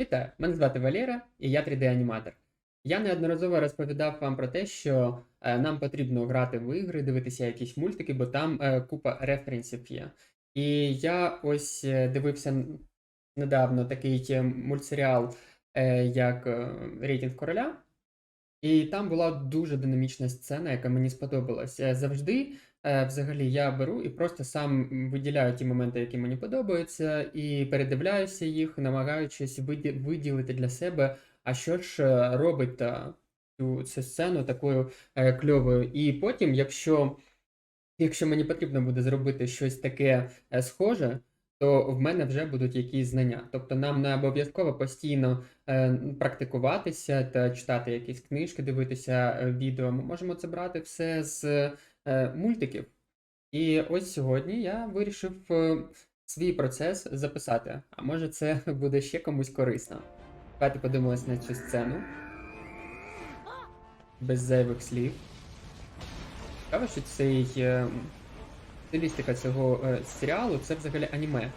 Вітаю, мене звати Валера, і я 3D-аніматор. Я неодноразово розповідав вам про те, що е, нам потрібно грати в ігри, дивитися якісь мультики, бо там е, купа референсів є. І я ось е, дивився недавно такий е, мультсеріал, е, як е, Рейтинг короля. І там була дуже динамічна сцена, яка мені сподобалась. Е, Завжди, взагалі, я беру і просто сам виділяю ті моменти, які мені подобаються, і передивляюся їх, намагаючись виді- виділити для себе, а що ж е, робить цю, цю сцену такою е, кльовою. І потім, якщо, якщо мені потрібно буде зробити щось таке е, схоже, то в мене вже будуть якісь знання. Тобто нам не обов'язково постійно е, практикуватися та читати якісь книжки, дивитися е, відео. Ми можемо це брати все з е, мультиків. І ось сьогодні я вирішив е, свій процес записати. А може це буде ще комусь корисно. Давайте подивимось на цю сцену. Без зайвих слів. Цікаво, що цей е, стилістика цього е, серіалу це взагалі аніме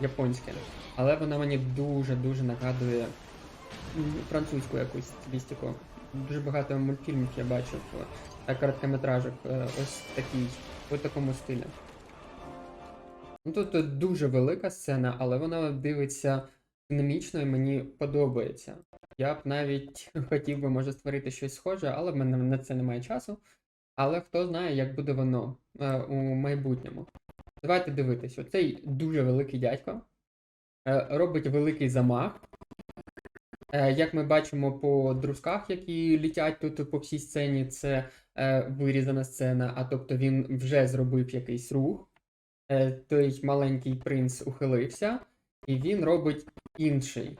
японське. Але вона мені дуже-дуже нагадує французьку якусь стилістику. Дуже багато мультфільмів я бачив, е, короткометражок, е, ось такий, у такому стилі. Ну, тут дуже велика сцена, але вона дивиться динамічно і мені подобається. Я б навіть хотів би, може, створити щось схоже, але в мене на це немає часу. Але хто знає, як буде воно е, у майбутньому. Давайте дивитись. Оцей дуже великий дядько е, робить великий замах. Е, як ми бачимо по друзках, які літять тут по всій сцені, це е, вирізана сцена, а тобто він вже зробив якийсь рух. Е, той маленький принц ухилився, і він робить інший.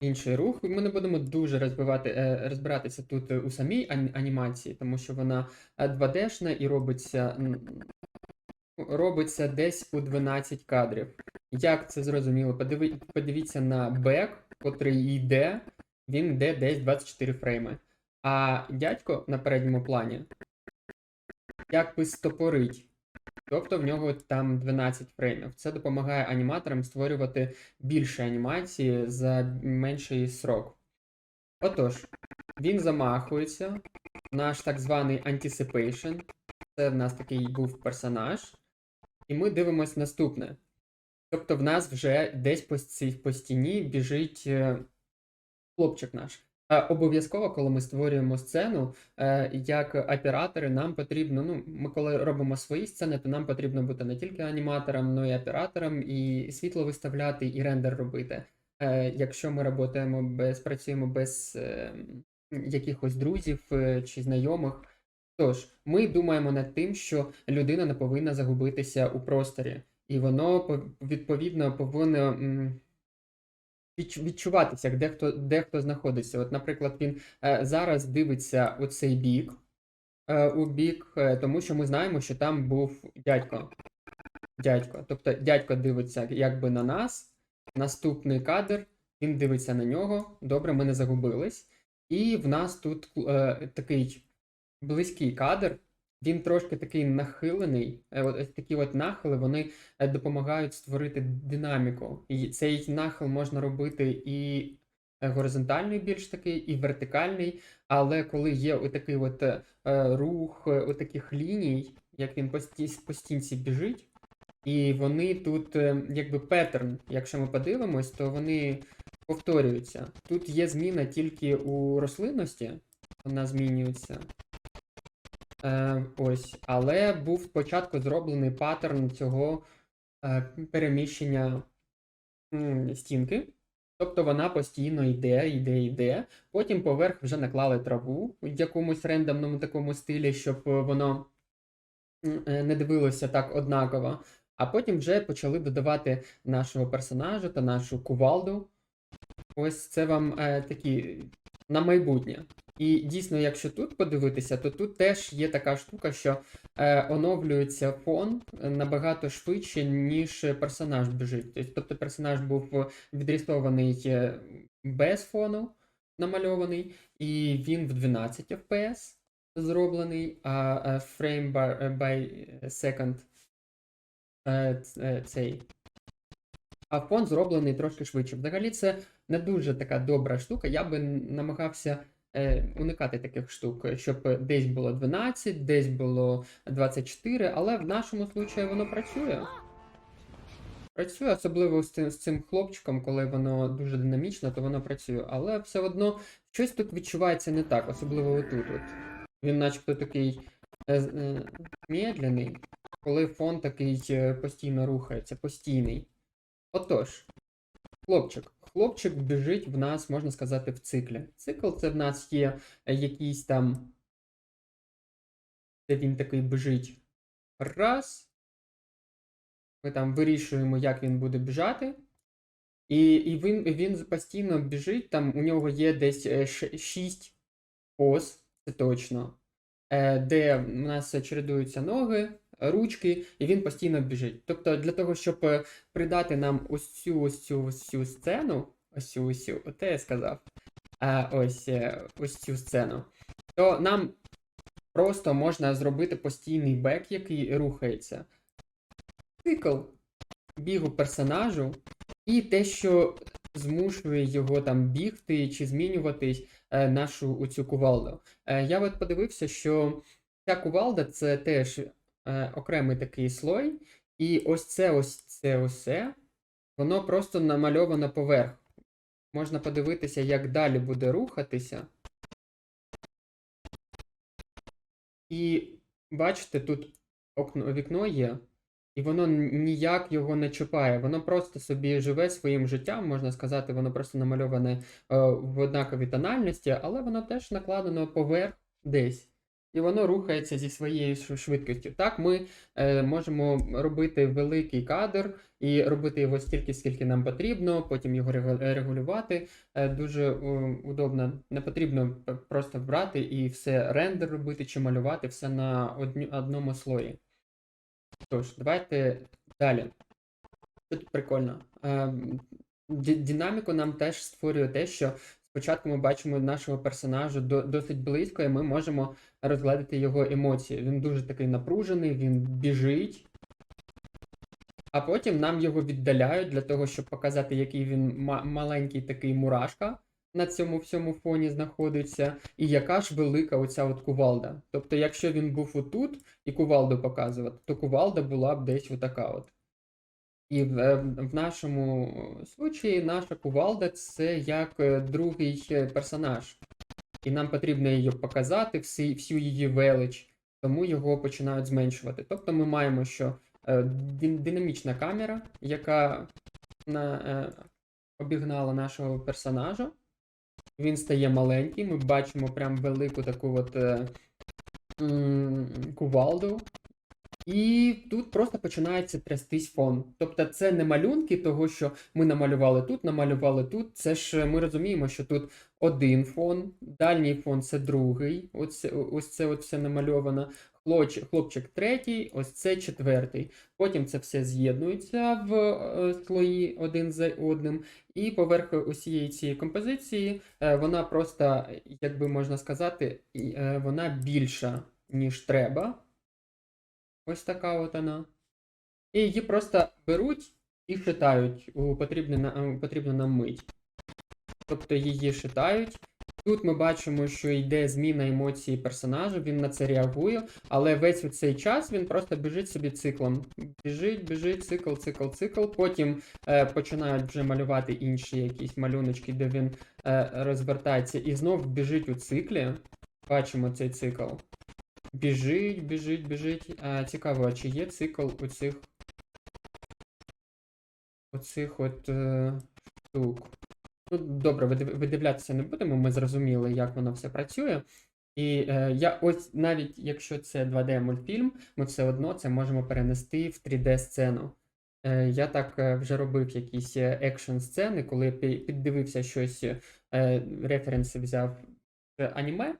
Інший рух. Ми не будемо дуже розбивати, розбиратися тут у самій анімації, тому що вона е, 2D-шна і робиться, робиться десь у 12 кадрів. Як це зрозуміло? Подиви, подивіться на бек, котрий йде, він йде десь 24 фрейми. А дядько на передньому плані якби стопорить. Тобто в нього там 12 фреймів. Це допомагає аніматорам створювати більше анімації за менший срок. Отож, він замахується, наш так званий Anticipation. Це в нас такий був персонаж. І ми дивимось наступне. Тобто, в нас вже десь по, по стіні біжить е, хлопчик наш. Обов'язково, коли ми створюємо сцену, е, як оператори, нам потрібно, ну, ми коли робимо свої сцени, то нам потрібно бути не тільки аніматором, але й оператором, і світло виставляти, і рендер робити. Е, Якщо ми працюємо без, працюємо без е, якихось друзів чи знайомих. Тож, ми думаємо над тим, що людина не повинна загубитися у просторі, і воно відповідно повинно. відчуватися, як дехто, дехто знаходиться. От, наприклад, він е, зараз дивиться у цей бік, е, у бік, е, тому що ми знаємо, що там був дядько. Дядько. Тобто дядько дивиться якби на нас. Наступний кадр, він дивиться на нього. Добре, ми не загубились. І в нас тут такий близький кадр. Він трошки такий нахилений. Е, ось такі от нахили вони е, допомагають створити динаміку. І цей нахил можна робити і е, горизонтальний, більш такий, і вертикальний. Але коли є отакий от рух е, таких ліній, як він по, стінці біжить, і вони тут, якби петтерн, якщо ми подивимось, то вони повторюються. Тут є зміна тільки у рослинності, вона змінюється. Е, ось, але був спочатку зроблений паттерн цього е, переміщення м, стінки. Тобто вона постійно йде, йде, йде. Потім поверх вже наклали траву в якомусь рендомному такому стилі, щоб воно е, не дивилося так однаково. А потім вже почали додавати нашого персонажа та нашу кувалду. Ось це вам е, такі на майбутнє. І дійсно, якщо тут подивитися, то тут теж є така штука, що е, оновлюється фон набагато швидше, ніж персонаж біжить. Тобто- Тобто персонаж був відрисований е, без фону, намальований, і він в 12 FPS зроблений, а е, frame by, by second е, е, цей а фон зроблений трошки швидше. Взагалі, це не дуже така добра штука. Я би намагався е, уникати таких штук, щоб десь було 12, десь було 24, але в нашому случаї воно працює. Працює, особливо з цим, з цим хлопчиком, коли воно дуже динамічно, то воно працює. Але все одно щось тут відчувається не так, особливо отут. От. Він начебто такий е, е, медленний, коли фон такий е, постійно рухається, постійний. Отож, хлопчик. Хлопчик біжить в нас, можна сказати, в циклі. Цикл це в нас є е, якийсь там. Де він такий біжить. Раз. Ми там вирішуємо, як він буде біжати. І, і він, він постійно біжить, там у нього є десь 6 поз, це точно, е, де у нас чередуються ноги, ручки, і він постійно біжить. Тобто, для того, щоб е, придати нам ось цю ось цю ось цю сцену, ось цю ось цю, оте я сказав, а, ось, е, ось цю сцену, то нам просто можна зробити постійний бек, який рухається. Цикл бігу персонажу і те, що змушує його там бігти чи змінюватись е, нашу оцю кувалду. Е, я от подивився, що ця кувалда це теж е, окремий такий слой, і ось це ось це це, воно просто намальовано поверх. Можна подивитися, як далі буде рухатися. І бачите, тут окно, вікно є, і воно ніяк його не чіпає. Воно просто собі живе своїм життям, можна сказати, воно просто намальоване е, в однаковій тональності, але воно теж накладено поверх десь. І воно рухається зі своєю швидкістю. Так, ми е, можемо робити великий кадр і робити його стільки, скільки нам потрібно, потім його регулювати. Е, дуже е, удобно. Не потрібно просто брати і все рендер робити чи малювати все на одні- одному слої. Тож, давайте далі. Тут прикольно. Ді- Динаміку нам теж створює те, що спочатку ми бачимо нашого персонажа досить близько, і ми можемо розгледіти його емоції. Він дуже такий напружений, він біжить. А потім нам його віддаляють для того, щоб показати, який він ма- маленький такий мурашка на цьому всьому фоні знаходиться, і яка ж велика оця от кувалда. Тобто, якщо він був отут і кувалду показувати, то кувалда була б десь отака от. І в, е, в нашому случаї наша кувалда це як е, другий е, персонаж. І нам потрібно її показати, всі, всю її велич, тому його починають зменшувати. Тобто ми маємо, що е, динамічна камера, яка на, е, обігнала нашого персонажа. Він стає маленький, ми бачимо прям велику таку от е, кувалду. І тут просто починається трястись фон. Тобто це не малюнки того, що ми намалювали тут, намалювали тут. Це ж ми розуміємо, що тут один фон, дальній фон це другий. Ось, це от все намальовано. Хлопчик третій, ось це четвертий. Потім це все з'єднується в е, слої один за одним. І поверх усієї цієї композиції е, вона просто, як би можна сказати, е, вона більша, ніж треба. Ось така от вона. І її просто беруть і на- у потрібну нам мить. Тобто її шитають. Тут ми бачимо, що йде зміна емоції персонажа, він на це реагує, але весь цей час він просто біжить собі циклом. Біжить, біжить, цикл, цикл, цикл. Потім е, починають вже малювати інші якісь малюночки, де він е, розвертається і знов біжить у циклі. Бачимо цей цикл. Біжить, біжить, біжить. А, цікаво, а чи є цикл у цих. Оцих от е, штук. Ну, добре, видивлятися не будемо, ми зрозуміли, як воно все працює. І е, я ось навіть якщо це 2D мультфільм, ми все одно це можемо перенести в 3D сцену. Е, я так е, вже робив якісь екшн сцени, коли пі- піддивився щось, е, референси взяв з аніме.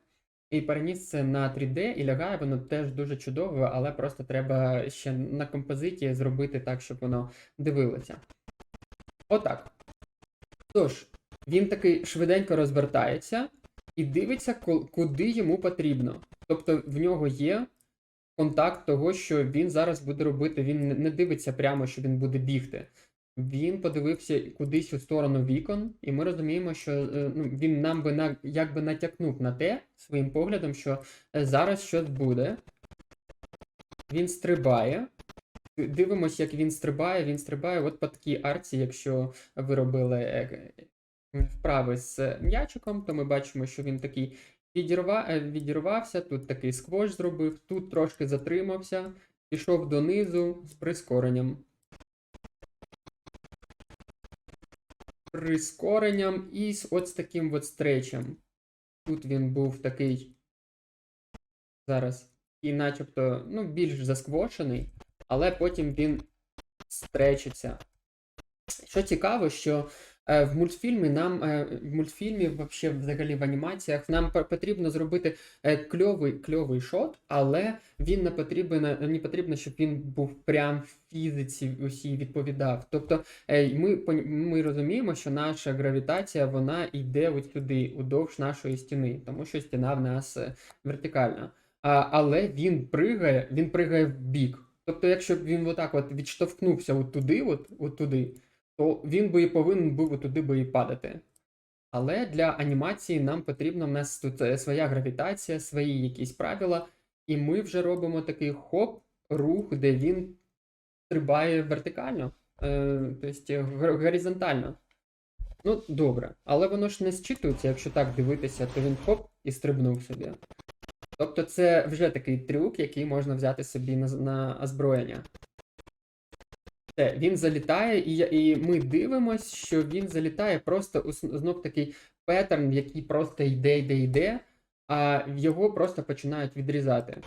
І переніс це на 3D і лягає воно теж дуже чудово, але просто треба ще на композиції зробити так, щоб воно дивилося. Отак. Тож, він такий швиденько розвертається і дивиться, куди йому потрібно. Тобто в нього є контакт того, що він зараз буде робити. Він не- дивиться прямо, що він буде бігти. Він подивився кудись у сторону вікон, і ми розуміємо, що е, ну, він нам би на, якби натякнув на те своїм поглядом, що е, зараз щось буде. Він стрибає. Дивимось, як він стрибає. Він стрибає от по такій арці, якщо ви робили е, е, вправи з м'ячиком, то ми бачимо, що він такий відірва, е, відірвався, тут такий сквош зробив, тут трошки затримався, пішов донизу з прискоренням. Прискоренням і з от з таким от стречем. Тут він був такий зараз і начебто ну, більш засквошений, але потім він стречиться. Що цікаво, що е, в мультфільмі нам е, в мультфільмі, вообще, взагалі в анімаціях, нам потрібно зробити е, кльовий, кльовий шот, але він не потрібен, не потрібно, щоб він був прям в фізиці усій відповідав. Тобто ми, ми розуміємо, що наша гравітація вона йде ось сюди, удовж нашої стіни, тому що стіна в нас вертикальна. А, але він пригає, він пригає в бік. Тобто, якщо б він отак от відштовхнувся от туди, от, от туди, то він би і повинен був туди би і падати. Але для анімації нам потрібно в нас тут е, своя гравітація, свої якісь правила, і ми вже робимо такий хоп, рух, де він стрибає вертикально, е, тобто горизонтально. Ну, добре, але воно ж не зчитується, якщо так дивитися, то він хоп і стрибнув собі. Тобто це вже такий трюк, який можна взяти собі на, на озброєння. Все, він залітає, і, і ми дивимось, що він залітає просто знов такий петтерн, який просто йде, йде, йде, а його просто починають відрізати.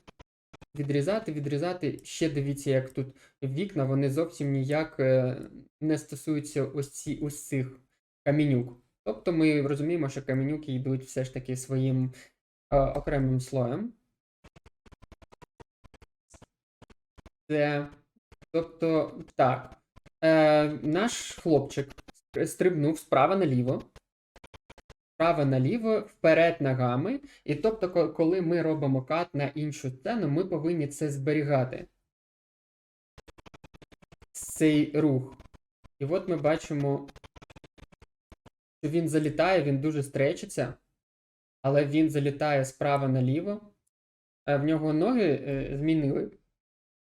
Відрізати, відрізати. Ще дивіться, як тут вікна, вони зовсім ніяк е, не стосуються ось, ці, ось цих камінюк. Тобто ми розуміємо, що камінюки йдуть все ж таки своїм окремим слоєм. Це, тобто, так. Е, наш хлопчик стрибнув справа наліво. Справа наліво, вперед ногами. І тобто, коли ми робимо кат на іншу сцену, ми повинні це зберігати. Цей рух. І от ми бачимо, що він залітає, він дуже стречиться, але він залітає справа наліво. Е, В нього ноги е, змінили,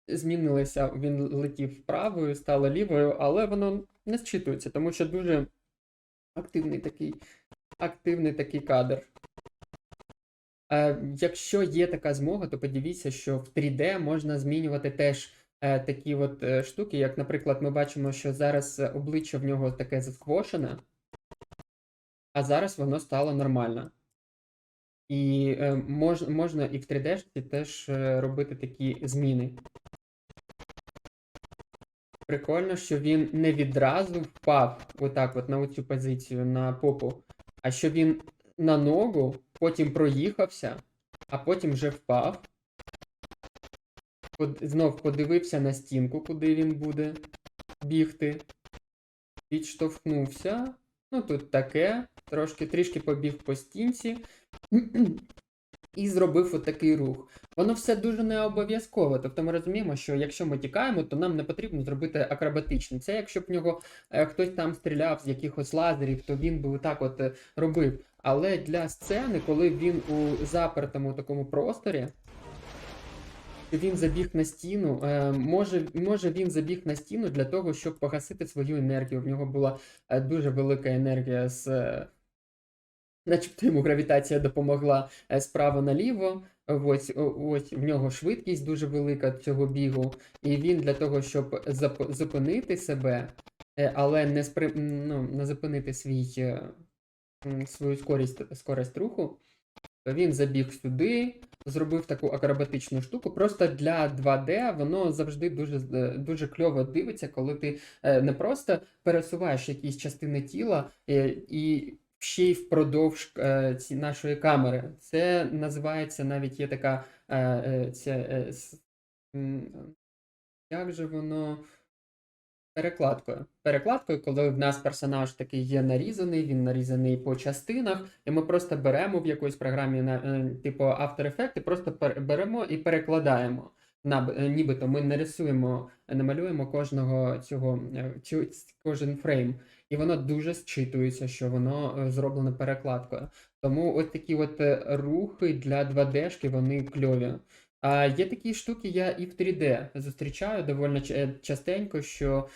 змінилися, він летів правою, стало лівою, але воно не зчитується, тому що дуже активний такий, активний такий кадр. Е, якщо є така змога, то подивіться, що в 3D можна змінювати теж такі от штуки, як, наприклад, ми бачимо, що зараз обличчя в нього таке засквошене, а зараз воно стало нормально. І е, мож, можна і в 3D теж е, робити такі зміни. Прикольно, що він не відразу впав отак от на оцю позицію на попу, а що він на ногу, потім проїхався, а потім вже впав. Под- Знов подивився на стінку, куди він буде бігти. Відштовхнувся. Ну, тут таке. Трошки трішки побіг по стінці. І зробив отакий рух. Воно все дуже не обов'язково. Тобто ми розуміємо, що якщо ми тікаємо, то нам не потрібно зробити акробатичний. Це якщо б в нього е, хтось там стріляв з якихось лазерів, то він би так от е, робив. Але для сцени, коли він у запертому такому просторі, він забіг на стіну, е, може, може він забіг на стіну для того, щоб погасити свою енергію. В нього була е, дуже велика енергія з. е, Начебто йому гравітація допомогла е, справа наліво. Ось, ось в нього швидкість дуже велика цього бігу, і він для того, щоб зупинити себе, е, але не, спри... ну, не зупинити свій, е, свою скорість, скорість руху, він забіг сюди, зробив таку акробатичну штуку. Просто для 2D воно завжди дуже, дуже кльово дивиться, коли ти не просто пересуваєш якісь частини тіла і ще й впродовж е, нашої камери. Це називається навіть є така е, е, ця, як же воно. Перекладкою. Перекладкою, коли в нас персонаж такий є нарізаний, він нарізаний по частинах, і ми просто беремо в якоїсь програмі на типу After Effects, і просто беремо і перекладаємо. е, нібито ми не рисуємо, не малюємо кожного цього, цю, кожен фрейм, і воно дуже зчитується, що воно е, зроблено перекладкою. Тому от такі от е, рухи для 2D-шки, вони кльові. А є такі штуки, я і в 3D зустрічаю доволі е, частенько, що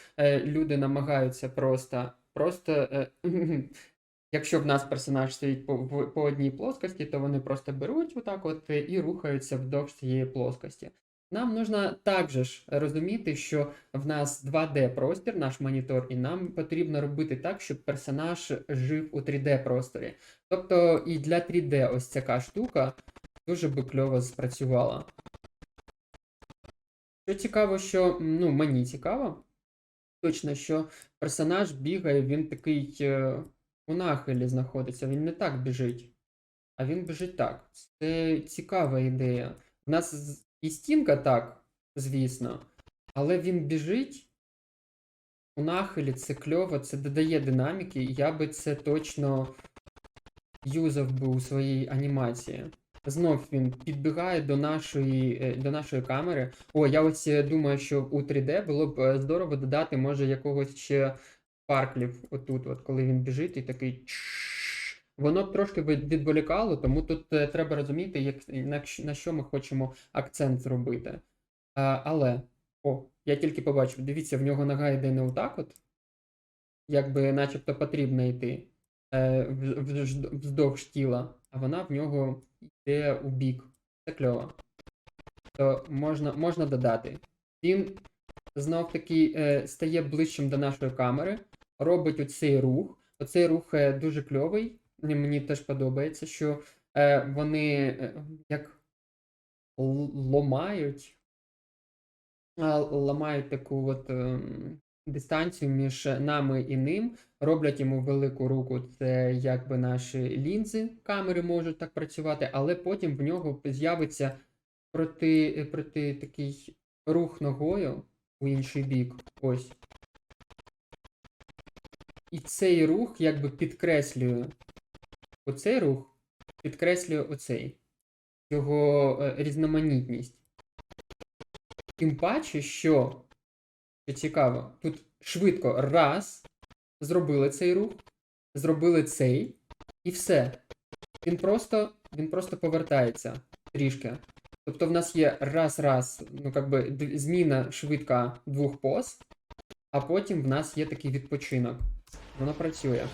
люди намагаються просто, просто якщо в нас персонаж стоїть по, по одній плоскості, то вони просто беруть отак от і рухаються вдовж цієї плоскості. Нам нужно також розуміти, що в нас 2D простір, наш монітор, і нам потрібно робити так, щоб персонаж жив у 3D просторі. Тобто і для 3D ось така штука дуже би кльово спрацювала. Що цікаво, що ну, мені цікаво, точно, що персонаж бігає, він такий е, у нахилі знаходиться, він не так біжить, а він біжить так. Це цікава ідея. У нас і стінка так, звісно, але він біжить у нахилі, це кльово, це додає динаміки, я би це точно юзав би у своїй анімації. Знов він підбігає до нашої, е, до нашої камери. О, я ось е, думаю, що у 3D було б е, здорово додати, може, якогось ще парклів отут, от коли він біжить і такий. Воно б трошки відволікало, тому тут е, треба розуміти, як, на, що ми хочемо акцент зробити. А, але, о, я тільки побачив, дивіться, в нього нога йде не отак от, якби начебто потрібно йти е, вздовж тіла, а вона в нього йде у бік. Це кльово. То можна, можна додати. Він знов таки е, стає ближчим до нашої камери, робить оцей рух. Оцей рух е, дуже кльовий. Мені- теж подобається, що е, вони е, як ломають, ламають таку от ем, дистанцію між нами і ним, роблять йому велику руку. Це якби наші лінзи камери можуть так працювати, але потім в нього з'явиться проти, проти такий рух ногою у інший бік. Ось. І цей рух якби підкреслює оцей рух, підкреслює оцей його е, різноманітність. Тим паче, що, що цікаво, тут швидко раз, зробили цей рух, зробили цей, і все. Він просто, він просто повертається трішки. Тобто в нас є раз-раз, ну как би зміна швидка двох поз, а потім в нас є такий відпочинок. Воно працює.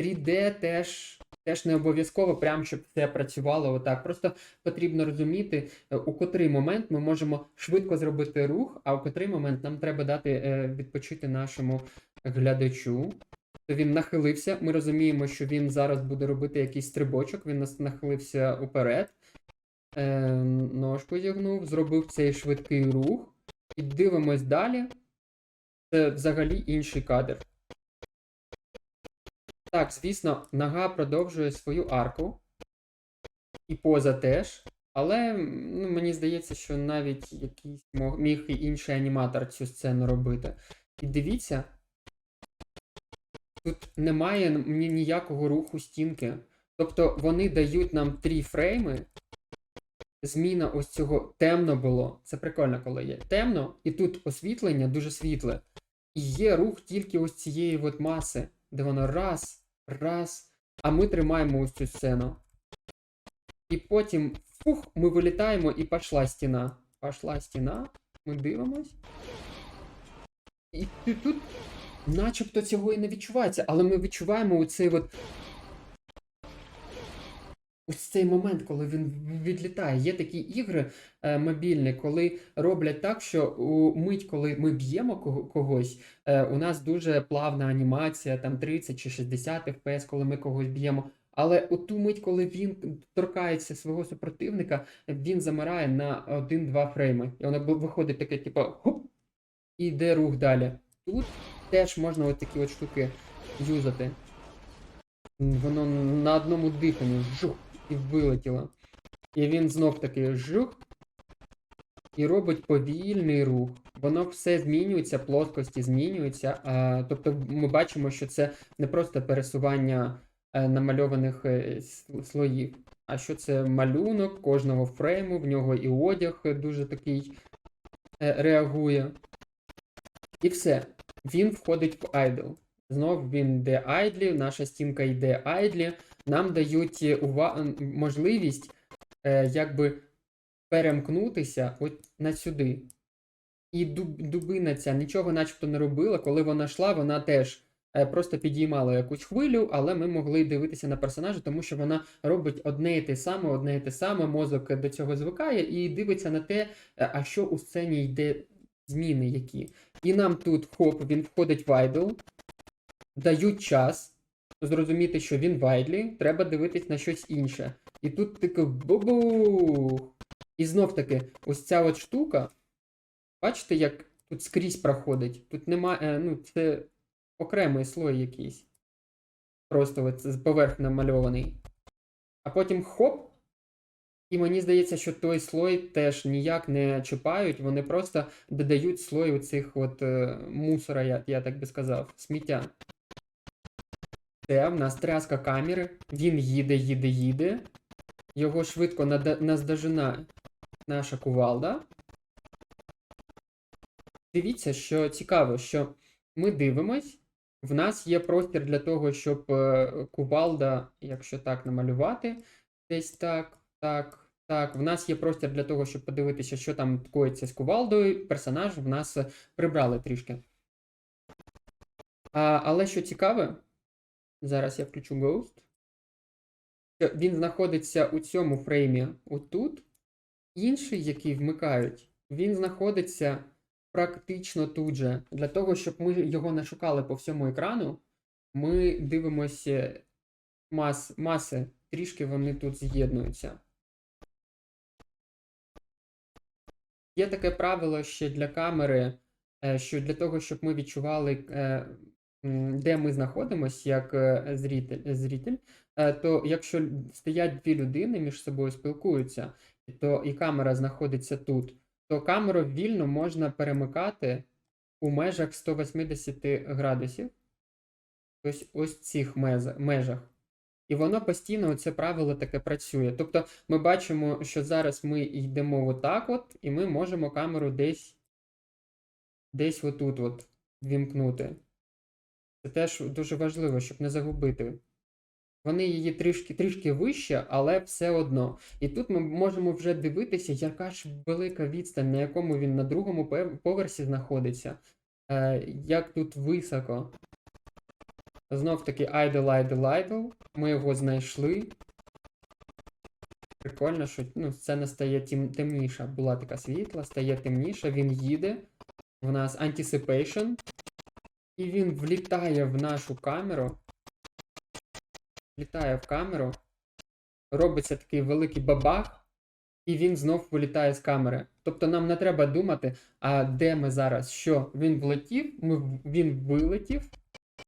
3D теж, теж не обов'язково, прям щоб це працювало отак. Просто потрібно розуміти, е, у котрий момент ми можемо швидко зробити рух, а у котрий момент нам треба дати е, відпочити нашому глядачу. То він нахилився. Ми розуміємо, що він зараз буде робити якийсь стрибочок, він нас нахилився уперед. Е, ножку зігнув, зробив цей швидкий рух. І дивимось далі. Це взагалі інший кадр. Так, звісно, нога продовжує свою арку. І поза теж. Але ну, мені здається, що навіть якийсь міг і інший аніматор цю сцену робити. І дивіться, тут немає ні- ніякого руху стінки. Тобто вони дають нам три фрейми. Зміна ось цього темно було. Це прикольно, коли є темно, і тут освітлення дуже світле. І є рух тільки ось цієї от маси, де воно раз, раз. А ми тримаємо ось цю сцену. І потім фух, ми вилітаємо і пішла стіна. Пішла стіна. Ми дивимось. І тут начебто цього і не відчувається, але ми відчуваємо оцей от. Ось цей момент, коли він відлітає. Є такі ігри е, мобільні, коли роблять так, що у мить, коли ми б'ємо когось, е, у нас дуже плавна анімація, там 30 чи 60 FPS, коли ми когось б'ємо. Але у ту мить, коли він торкається свого супротивника, він замирає на 1-2 фрейми. І воно виходить таке, типу, хоп, і йде рух далі. Тут теж можна от такі от штуки юзати. Воно на одному диханні жух і вилетіло. І він знов таки жух і робить повільний рух. Воно все змінюється, плоскості змінюються. А, тобто ми бачимо, що це не просто пересування е, намальованих е, слоїв. а що це малюнок кожного фрейму, в нього і одяг дуже такий е, реагує. І все. Він входить в idle. Знов він йде айдлі, наша стінка йде айдлі. Нам дають е, можливість е, якби перемкнутися от на сюди. І дуб, дубина ця нічого начебто не робила. Коли вона йшла, вона теж е, просто підіймала якусь хвилю, але ми могли дивитися на персонажа, тому що вона робить одне і те саме, одне і те саме, мозок до цього звикає і дивиться на те, е, а що у сцені йде зміни які. І нам тут хоп, він входить в айдл, дають час зрозуміти, що він в айдлі, треба дивитись на щось інше. І тут таке бубух. І знов таки, ось ця от штука. Бачите, як тут скрізь проходить. Тут немає, ну, це окремий слой якийсь. Просто от поверх намальований. А потім хоп. І мені здається, що той слой теж ніяк не чіпають, вони просто додають слой оцих от е, мусора, я, я так би сказав, сміття. Це в нас тряска камери, він їде, їде, їде. Його швидко наздожена наша кувалда. Дивіться, що цікаво, що ми дивимось, в нас є простір для того, щоб е, кувалда, якщо так намалювати, десь так, так, так. В нас є простір для того, щоб подивитися, що там коїться з кувалдою. Персонаж в нас прибрали трішки. А, але що цікаве, зараз я включу Ghost. Він знаходиться у цьому фреймі отут. Інший, який вмикають, він знаходиться практично тут же. Для того, щоб ми його не шукали по всьому екрану, ми дивимося мас, маси, трішки вони тут з'єднуються. Є таке правило ще для камери, е, що для того, щоб ми відчували, е, де ми знаходимося як е, зритель, зритель, е, то якщо стоять дві людини між собою спілкуються, то і камера знаходиться тут, то камеру вільно можна перемикати у межах 180 градусів. Тобто ось цих межах. І воно постійно, це правило таке працює. Тобто ми бачимо, що зараз ми йдемо отак от, і ми можемо камеру десь, десь отут от вімкнути. Це теж дуже важливо, щоб не загубити. Вони її трішки, трішки вище, але все одно. І тут ми можемо вже дивитися, яка ж велика відстань, на якому він на другому поверсі знаходиться. Е, як тут високо. Знов таки idle, idle, idle. Ми його знайшли. Прикольно, що ну, сцена стає тем, темніша. Була така світла, стає темніша, він їде. В нас anticipation. І він влітає в нашу камеру. Влітає в камеру. Робиться такий великий бабах. І він знов вилітає з камери. Тобто нам не треба думати, а де ми зараз, що він влетів, ми, він вилетів.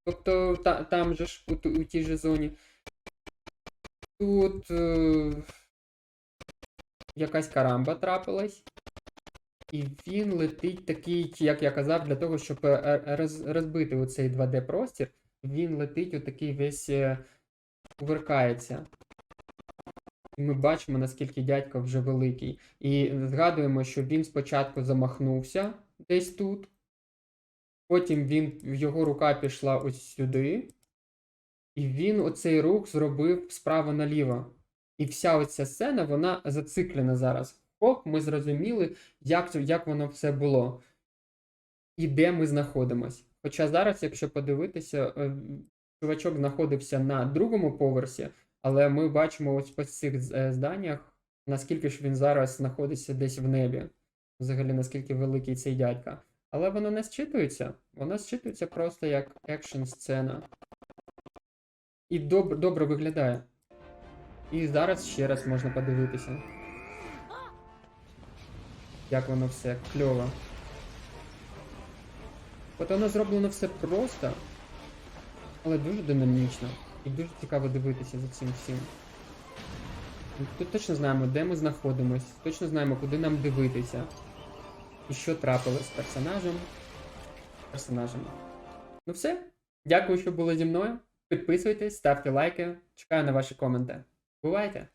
Тобто та, там же ж у, у тій же зоні. Тут е, якась карамба трапилась. І він летить такий, як я казав, для того, щоб е, е, роз, розбити оцей 2D-простір, він летить отакий весь е, кувиркається. І ми бачимо, наскільки дядько вже великий. І згадуємо, що він спочатку замахнувся десь тут. Потім він, його рука пішла ось сюди. І він оцей рух зробив справа наліво. І вся оця сцена, вона зациклена зараз. Хоп, ми зрозуміли, як, як воно все було. І де ми знаходимось. Хоча зараз, якщо подивитися, е, чувачок знаходився на другому поверсі, але ми бачимо ось по цих е, зданнях, наскільки ж він зараз знаходиться десь в небі. Взагалі, наскільки великий цей дядька. Але воно не зчитується. Воно зчитується просто як екшн сцена. І добре, добре виглядає. І зараз ще раз можна подивитися. Як воно все кльово. От воно зроблено все просто, але дуже динамічно. І дуже цікаво дивитися за цим всім. Тут точно знаємо, де ми знаходимось, точно знаємо, куди нам дивитися. І що трапилось з персонажем. Персонажем. Ну все. Дякую, що були зі мною. Підписуйтесь, ставте лайки. Чекаю на ваші коменти. Бувайте!